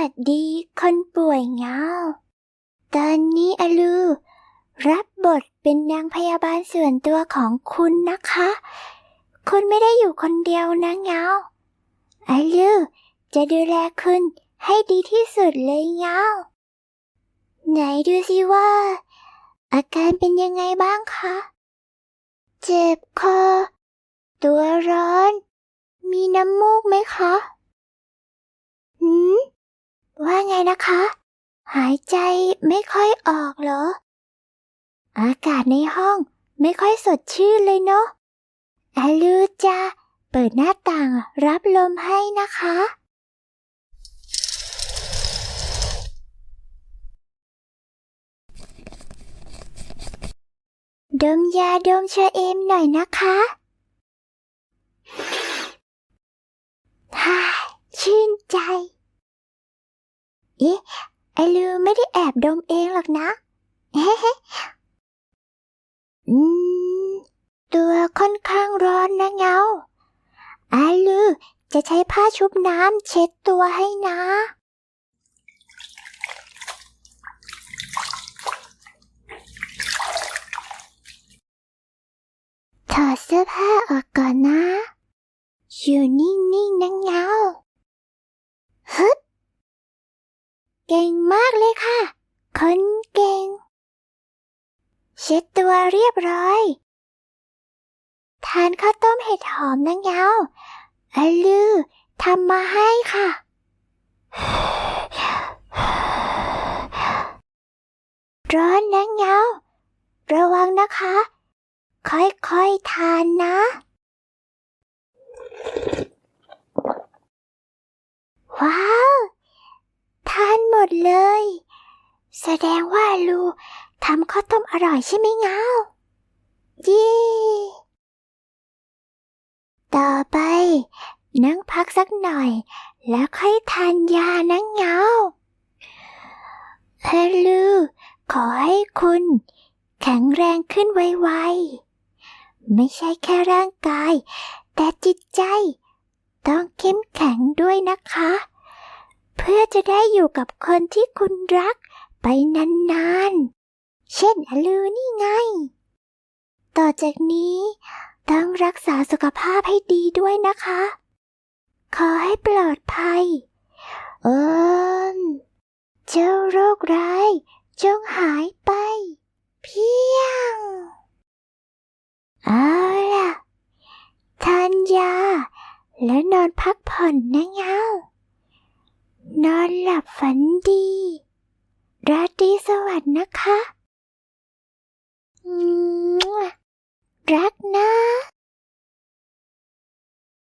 วัสดีคนป่วยเงา ตอนนี้อลู รับบทเป็นนางพยาบาลส่วนตัวของคุณนะคะ คุณไม่ได้อยู่คนเดียวนะเงา อลูจะดูแลคุณให้ดีที่สุดเลยเงา ไหนดูสิว่า อาการเป็นยังไงบ้างคะ เจ็บคอ ตัวร้อน มีน้ำมูกไหมคะ ว่าไงนะคะ หายใจไม่ค่อยออกเหรอ อากาศในห้องไม่ค่อยสดชื่นเลยเนาะอลูจะเปิดหน้าต่างรับลมให้นะคะ ดมยาดมเชอเอมหน่อยนะคะฮ่าชื่นใจ เอ๊ะไอลือไม่ได้แอบดมเองหรอกนะเฮ้เฮ้อืม ตัวค่อนข้างร้อนนะเงาไอลือจะใช้ผ้าชุบน้ำเช็ดตัวให้นะถอดเสื้อผ้าออกก่อนนะ อยู่นิ่งๆนะเงา เก่งมากเลยค่ะ คนเก่ง เช็ดตัวเรียบร้อย ทานข้าวต้มเห็ดหอมนะเงาวอลือทำมาให้ค่ะ ร้อนนะเงาวระวังนะคะ ค่อยๆทานนะ ว้าว ดเลย แสดงว่าลูทำข้าวต้มอร่อยใช่ไหมเงาเย่ต่อไป นั่งพักสักหน่อย แล้วค่อยทานยานะเงาฮัลโหลขอให้คุณ แข็งแรงขึ้นไวๆ ไม่ใช่แค่ร่างกาย แต่จิตใจ ต้องเข้มแข็งด้วยนะคะ เพื่อจะได้อยู่กับคนที่คุณรักไปนานๆ เช่นอลูนี่ไง ต่อจากนี้ต้องรักษาสุขภาพให้ดีด้วยนะคะ ขอให้ปลอดภัย เอิมเจ้าโรคร้ายจงหายไป เพียง เอาล่ะ ทานยา และนอนพักผ่อนนะเงา นอนหลับฝันดี ราตรีสวัสดิ์นะคะ